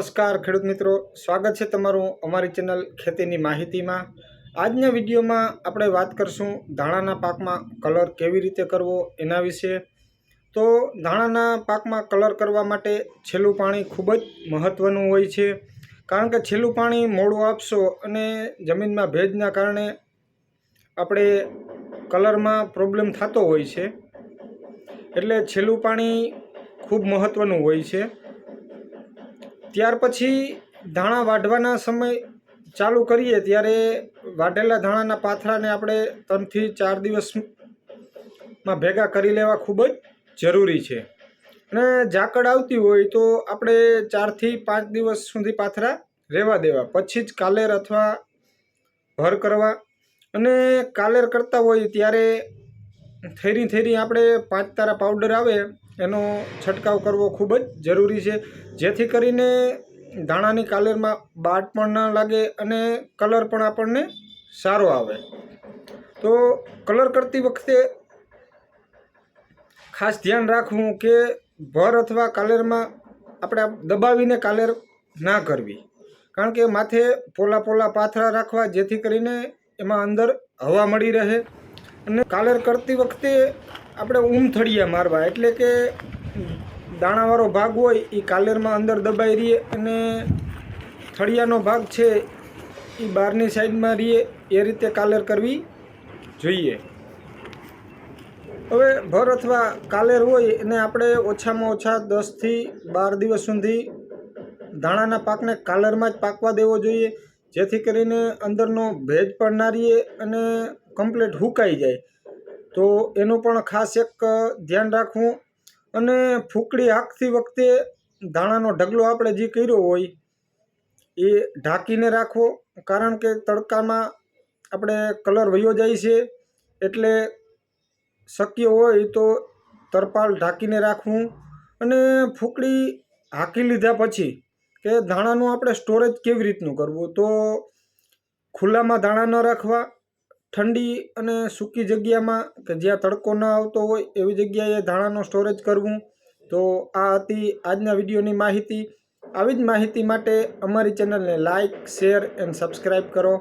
નમસ્કાર ખેડૂત મિત્રો, સ્વાગત છે તમારું અમારી ચેનલ ખેતીની માહિતીમાં. આજના વિડીયોમાં આપણે વાત કરશું ધાણાના પાકમાં કલર કેવી રીતે કરવો એના વિશે. તો ધાણાના પાકમાં કલર કરવા માટે છેલ્લું પાણી ખૂબ જ મહત્ત્વનું હોય છે. કારણ કે છેલ્લું પાણી મોડું આપશો અને જમીનમાં ભેજના કારણે આપણે કલરમાં પ્રોબ્લેમ થતો હોય છે. એટલે છેલ્લું પાણી ખૂબ મહત્ત્વનું હોય છે. ત્યાર પછી ધાણા વાઢવાના સમય ચાલુ કરીએ ત્યારે વાઢેલા ધાણાના પાથરાને આપણે ત્રણથી ચાર દિવસમાં ભેગા કરી લેવા ખૂબ જ જરૂરી છે. અને ઝાકળ આવતી હોય તો આપણે ચારથી પાંચ દિવસ સુધી પાથરા રહેવા દેવા. પછી જ કાલેર અથવા ભર કરવા. અને કાલેર કરતા હોય ત્યારે થેરી થેરી આપણે પાંચ તારા પાવડર આવે એનો છંટકાવ કરવો ખૂબ જ જરૂરી છે. જેથી કરીને ધાણાની કાલેરમાં બાટ પણ ના લાગે અને કલર પણ આપણને સારો આવે. તો કલર કરતી વખતે ખાસ ધ્યાન રાખવું કે ભર અથવા કાલેરમાં આપણે દબાવીને કાલેર ના કરવી. કારણ કે માથે પોલા પોલા પાથરા રાખવા જેથી કરીને એમાં અંદર હવા મળી રહે અને કાલેર કરતી વખતે આપણે ઉમથળિયા મારવા. એટલે કે દાણાવાળો ભાગ હોય એ કાલેરમાં અંદર દબાઈ રહીએ અને થળિયાનો ભાગ છે એ બહારની સાઈડમાં રહીએ, એ રીતે કાલેર કરવી જોઈએ. હવે ભર અથવા કાલેર હોય એને આપણે ઓછામાં ઓછા દસથી બાર દિવસ સુધી ધાણાના પાકને કાલરમાં જ પાકવા દેવો જોઈએ, જેથી કરીને અંદરનો ભેજ પણ ના રહીએ અને કમ્પ્લીટ હુકાઈ જાય. તો એનું પણ ખાસ એક ધ્યાન રાખવું અને ફૂકડી હાંકતી વખતે ધાણાનો ઢગલો આપણે જે કર્યો હોય એ ઢાંકીને રાખવો, કારણ કે તડકામાં આપણે કલર વયો જાય છે એટલે શક્ય હોય તો તરપાલ ઢાંકીને રાખવું અને ફૂકડી હાંકી લીધા પછી કે ધાણાનું આપણે સ્ટોરેજ કેવી રીતનું કરવું? તો ખુલ્લામાં દાણા ન રાખવા ઠંડી અને સૂકી જગ્યામાં કે જ્યાં તડકો ન આવતો હોય એવી જગ્યાએ ધાણાનો સ્ટોરેજ કરવું, તો આ હતી આજના વિડીયોની માહિતી. આવી જ માહિતી માટે અમારી ચેનલને લાઇક શેર એન્ડ સબસ્ક્રાઈબ કરો.